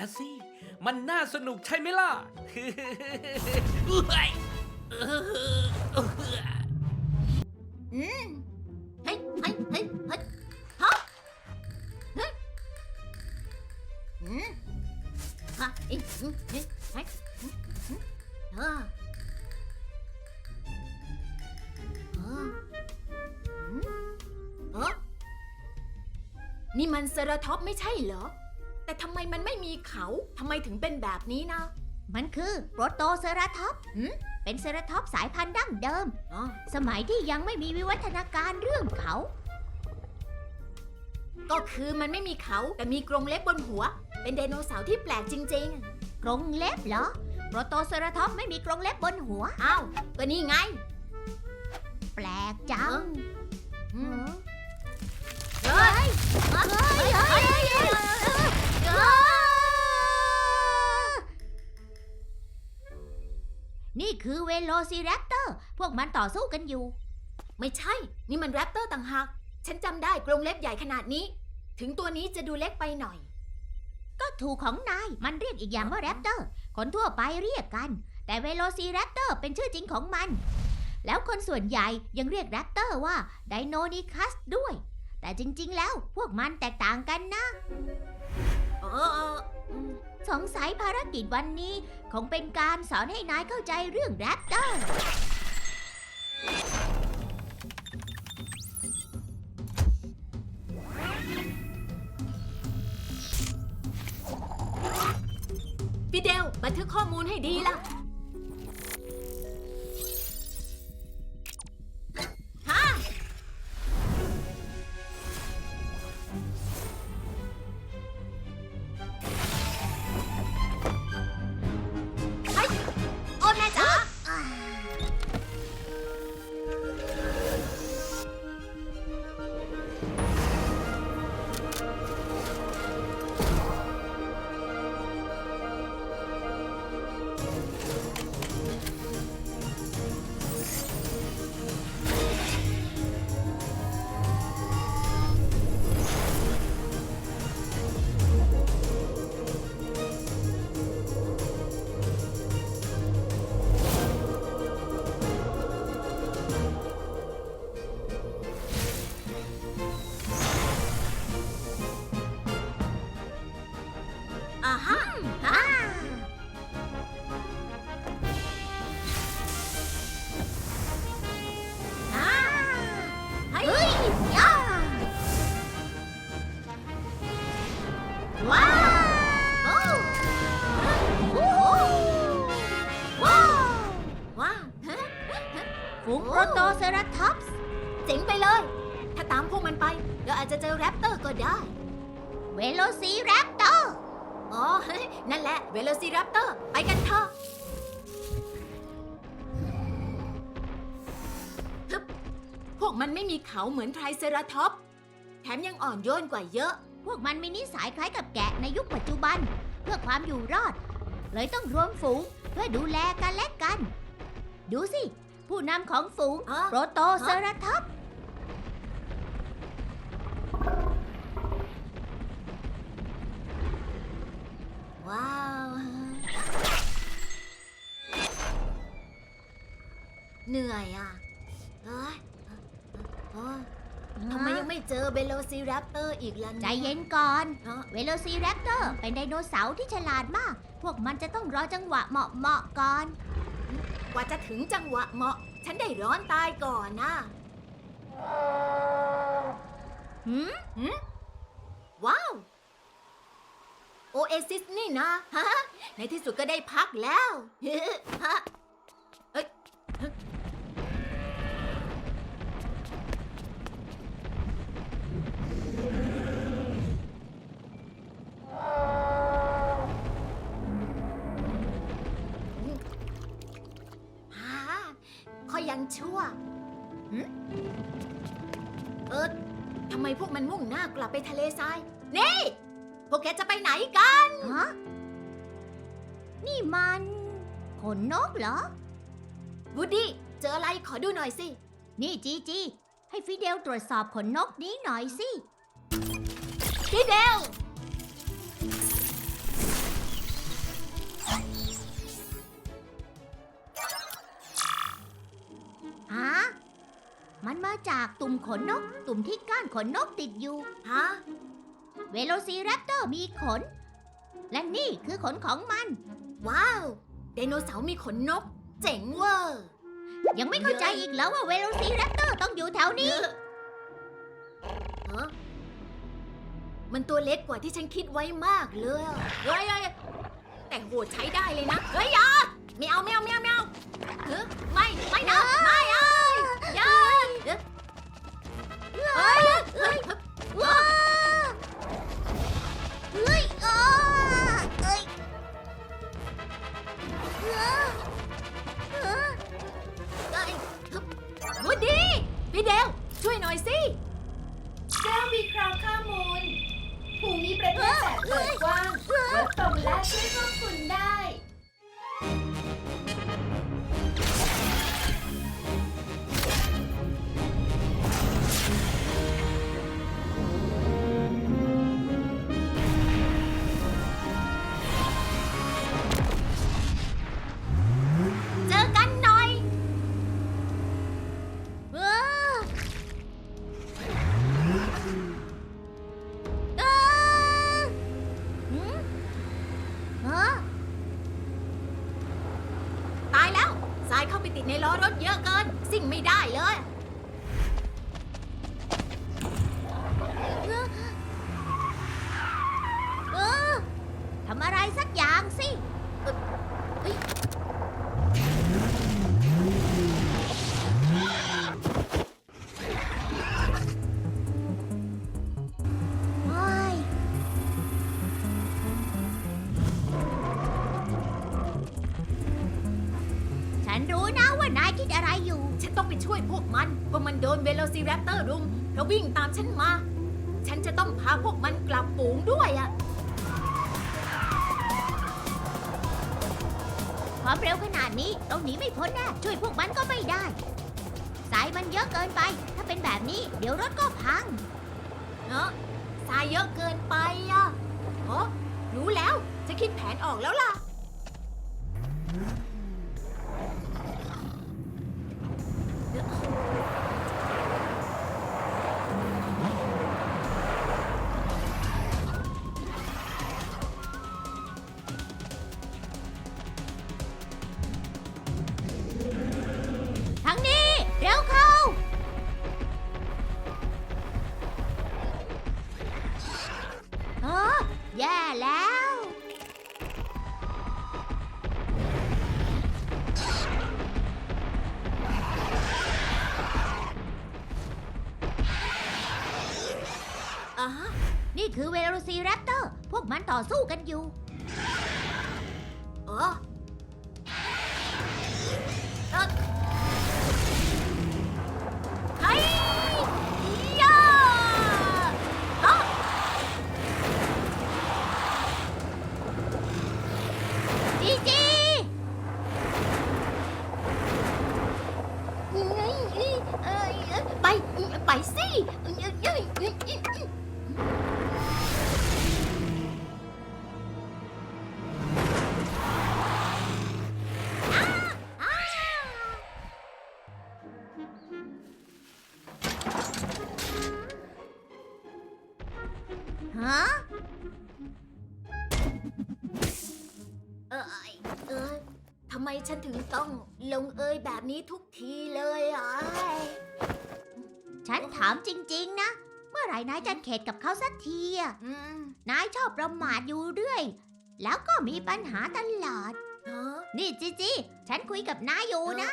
ละสิ มันน่าสนุกใช่ไหมล่ะเฮ้ยเออเอออืมเฮ้ยเฮ้ยเฮ้ยเฮ้ยฮะเฮ้ยอืมฮะเอ้ยอืมเฮ้ยเฮ้ยอืมอืมเออเอออืมเออนี่มันเซราท็อปไม่ใช่เหรอ ทำไมมันไม่มีเขาทำไมถึงเป็นแบบนี้นะ มันคือโปรโตเซราท็อปส์หืม เป็นเซราท็อปส์สายพันธุ์ดั้งเดิม อ๋อสมัยที่ยังไม่มีวิวัฒนาการเรื่องเขา ก็คือมันไม่มีเขาแต่มีกรงเล็บบนหัว เป็นไดโนเสาร์ที่แปลกจริง กรงเล็บเหรอ โปรโตเซราท็อปส์ไม่มีกรงเล็บบนหัว ๆ อ้าว ก็นี่ไง แปลกจังอืมเฮ้ย เฮ้ย เฮ้ย เฮ้ย คือเวโลซิแรปเตอร์ พวกมันต่อสู้กันอยู่ ไม่ใช่ นี่มันแรปเตอร์ต่างหาก ฉันจำได้กรงเล็บใหญ่ขนาดนี้ ถึงตัวนี้จะดูเล็กไปหน่อย ก็ถูกของนาย มันเรียกอีกอย่างว่าแรปเตอร์ คนทั่วไปเรียกกัน แต่เวโลซีแรปเตอร์เป็นชื่อจริงของมัน แล้วคนส่วนใหญ่ยังเรียกแรปเตอร์ว่าไดโนนิคัสด้วย แต่จริงๆ แล้วพวกมันแตกต่างกันนะ เออเอออืมสงสัยภารกิจวันนี้ คงเป็นการสอนให้นายเข้าใจเรื่องแรปเตอร์ พี่เดลบันทึกข้อมูลให้ดีล่ะ ฝูงโปรโตเซราทอปส์เจ๋งไปเลย ถ้าตามพวกมันไป เราอาจจะเจอแรปเตอร์ก็ได้ เวโลซีแรปเตอร์ อ๋อ นั่นแหละ เวโลซิรัปเตอร์ ไปกันเถอะพวกมันไม่มีเขาเหมือนไทรเซราท็อปส์แถมยังอ่อนโยนกว่าเยอะ พวกมันมีนิสัยคล้ายกับแกะในยุคปัจจุบัน เพื่อความอยู่รอด เลยต้องรวมฝูงเพื่อดูแลกันและกัน ดูสิ ผู้นำของฝูงอ๋อโปรโตเซราท็อปส์ว้าว เหนื่อยอะเอ้ยเอ้ยทำไมยังไม่เจอเบโลซิรัปเตอร์อีกล่ะใจเนี่ยเย็นก่อนเอ้อเวโลซีแรปเตอร์เป็นไดโนเสาร์ที่ฉลาดมาก พวกมันจะต้องรอจังหวะเหมาะเหมาะๆก่อนก ว่าจะถึงจังหวะเหมาะ ฉันได้ร้อนตายก่อนนะหืมว้าว โอเอซิสนี่นะฮะในที่สุดก็ได้พักแล้วฮะ เออทำไมพวกมันมุ่งหน้ากลับไปทะเลทราย นี่ พวกแกจะไปไหนกัน ฮะ นี่มันขนนกเหรอ วูดดี้ เจออะไรขอดูหน่อยสิ นี่จีจีให้ฟิเดลตรวจสอบขนนกนี้หน่อยสิพี่เดล มันมาจากตุ่มขนนก ตุ่มที่ก้านขนนกติดอยู่ ฮะ เวโลซีแรปเตอร์มีขน และนี่คือขนของมัน ว้าว ไดโนเสาร์มีขนนก เจ๋งเวอร์ ยังไม่เข้าใจอีกแล้วว่าเวโลซีแรปเตอร์ต้องอยู่แถวนี้ ฮะมันตัวเล็กกว่าที่ฉันคิดไว้มากเลยอะเฮ้ยเฮ้ยแต่โหดใช้ได้เลยนะ เฮ้ยอยาไม่เอาไม่เอาไม่เอาไม่เอาเฮ้ยไม่ ไม่นะ ไม่เอ้ย เฮ้ยเฮ้ยว้าเฮ้ยอ้าเอ้ยอ้าอ้าเฮ้ยวูดดี้พี่เดลช่วยหน่อยสิ เจ้าวิเคราะห์ข้อมูล ภูมิประเทศแบบเปิดกว้างลดตรงและช่วยควบคุมได้ รู้นะว่านายคิดอะไรอยู่ ฉันต้องไปช่วยพวกมันเพราะมันโดนเวโลซีแรปเตอร์รุมแล้ววิ่งตามฉันมา ฉันจะต้องพาพวกมันกลับฝูงด้วยอะความเร็วขนาดนี้เราหนีไม่พ้นแน่ช่วยพวกมันก็ไม่ได้ สายมันเยอะเกินไป ถ้าเป็นแบบนี้ เดี๋ยวรถก็พังเนาะทรายเยอะเกินไปอะอ๋อรู้แล้วจะคิดแผนออกแล้วล่ะ ซีแรปเตอร์ พวกมันต่อสู้กันอยู่ ฉันถึงต้องลงเอยแบบนี้ทุกทีเลยอะฉันถามจริง ๆ นะ เมื่อไหร่นายจะเข็ดกับเขาสักทีอะอืมนายชอบประมาทอยู่เรื่อย แล้วก็มีปัญหาตลอด ฮะนี่จีจีฉันคุยกับนายอยู่นะ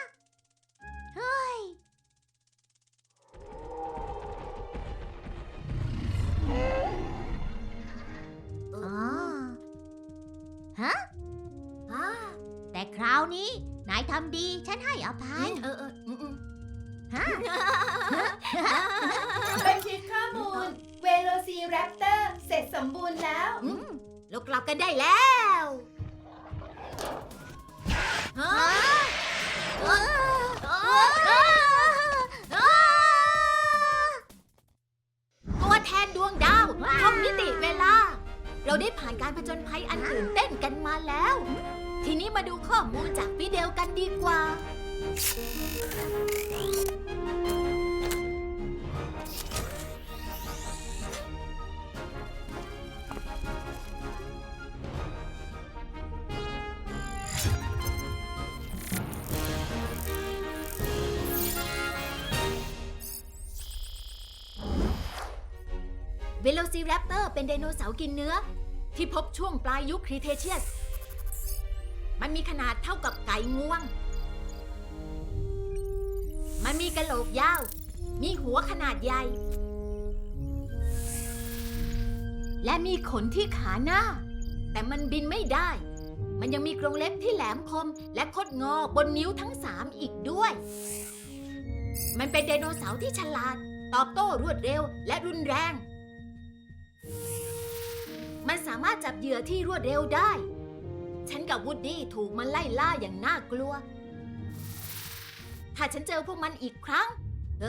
เฮ้ย เออ๋ออฮะฮะแต่ คราวนี้ นายทำดีฉันให้อภัย เออเออฮะเป็นคิดข้อมูล เวโรซีแรปเตอร์เสร็จสมบูรณ์แล้ว อืมเรากลับกันได้แล้วฮะตัวแทนดวงดาวท่องมิติเวลา เราได้ผ่านการผจญภัยอันตื่นเต้นกันมาแล้ว ทีนี้มาดูข้อมูลจากวิดีโอกันดีกว่า เวโลซีแรปเตอร์เป็นไดโนเสาร์กินเนื้อ ที่พบช่วงปลายยุคครีเทเชียส มันมีขนาดเท่ากับไก่งวง มันมีกระโหลกยาว มีหัวขนาดใหญ่ และมีขนที่ขาหน้า แต่มันบินไม่ได้ มันยังมีกรงเล็บที่แหลมคม และคดงอบนนิ้วทั้งสามอีกด้วย มันเป็นไดโนเสาร์ที่ฉลาด ตอบโต้รวดเร็วและรุนแรง มันสามารถจับเหยื่อที่รวดเร็วได้ ฉันกับวูดดี้ถูกมันไล่ล่าอย่างน่ากลัว ถ้าฉันเจอพวกมันอีกครั้ง เอ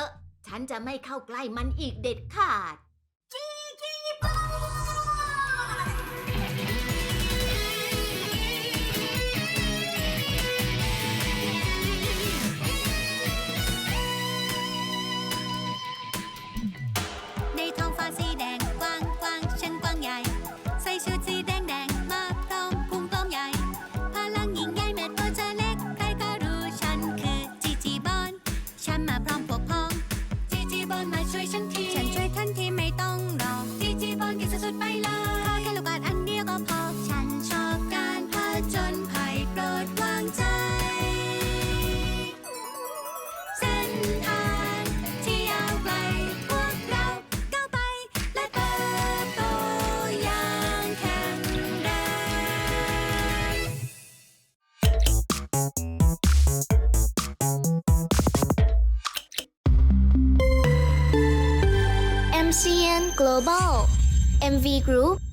อ ฉันจะไม่เข้าใกล้มันอีกเด็ดขาด Global MV Group